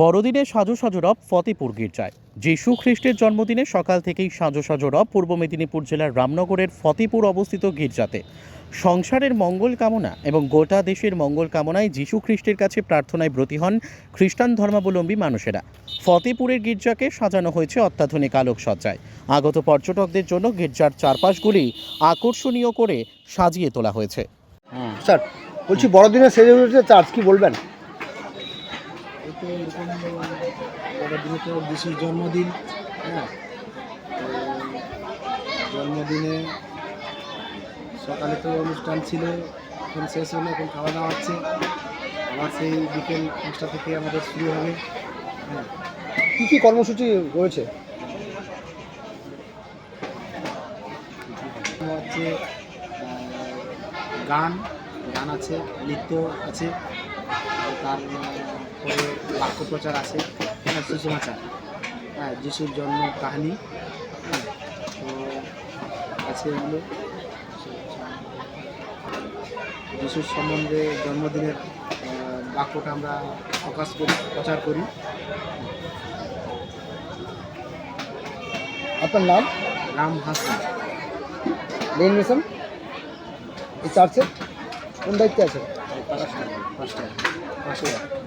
বড়দিনে সাজো সাজো রব ফতেপুর গির্জায়। যীশু খ্রিস্টের জন্মদিনে সকাল থেকেই সাজো সাজো রব পূর্ব মেদিনীপুর জেলার রামনগরের ফতেপুর অবস্থিত গির্জাতে। সংসারের মঙ্গল কামনা এবং গোটা দেশের মঙ্গল কামনায় যীশু খ্রিস্টের কাছে প্রার্থনায় ব্রতী হন খ্রিস্টান ধর্মাবলম্বী মানুষেরা। ফতেপুরের গির্জাকে সাজানো হয়েছে অত্যাধুনিক আলোকসজ্জায়। আগত পর্যটকদের জন্য গির্জার চারপাশগুলি আকর্ষণীয় করে সাজিয়ে তোলা হয়েছে। স্যার, বলছি বড়দিনে সেজে চার্জ কি বলবেন? তো এরকম বড়দিনে তো যিশুর জন্মদিন হ্যাঁ? জন্মদিনে সকালে তো অনুষ্ঠান ছিল এখন শেষ হলো এখন খাওয়া দাওয়া হচ্ছে। আবার সেই বিকেল পাঁচটা থেকে আমাদের শুরু হবে হ্যাঁ? কী কী কর্মসূচি রয়েছে? হচ্ছে গান গান আছে নৃত্য আছে। তারপরে বাক্য প্রচার আছে। হ্যাঁ সুসমাচার হ্যাঁ যিশুর জন্ম কাহিনী। হ্যাঁ তো আছে এগুলো। যিশুর সম্বন্ধে জন্মদিনের বাক্যটা আমরা প্রকাশ করি প্রচার করি। আপনার নাম? রাম হাসন। মেইন মিশন এই চার্চের কোন দায়িত্বে আছে পাঁচটা পাঁচটা পাঁচটা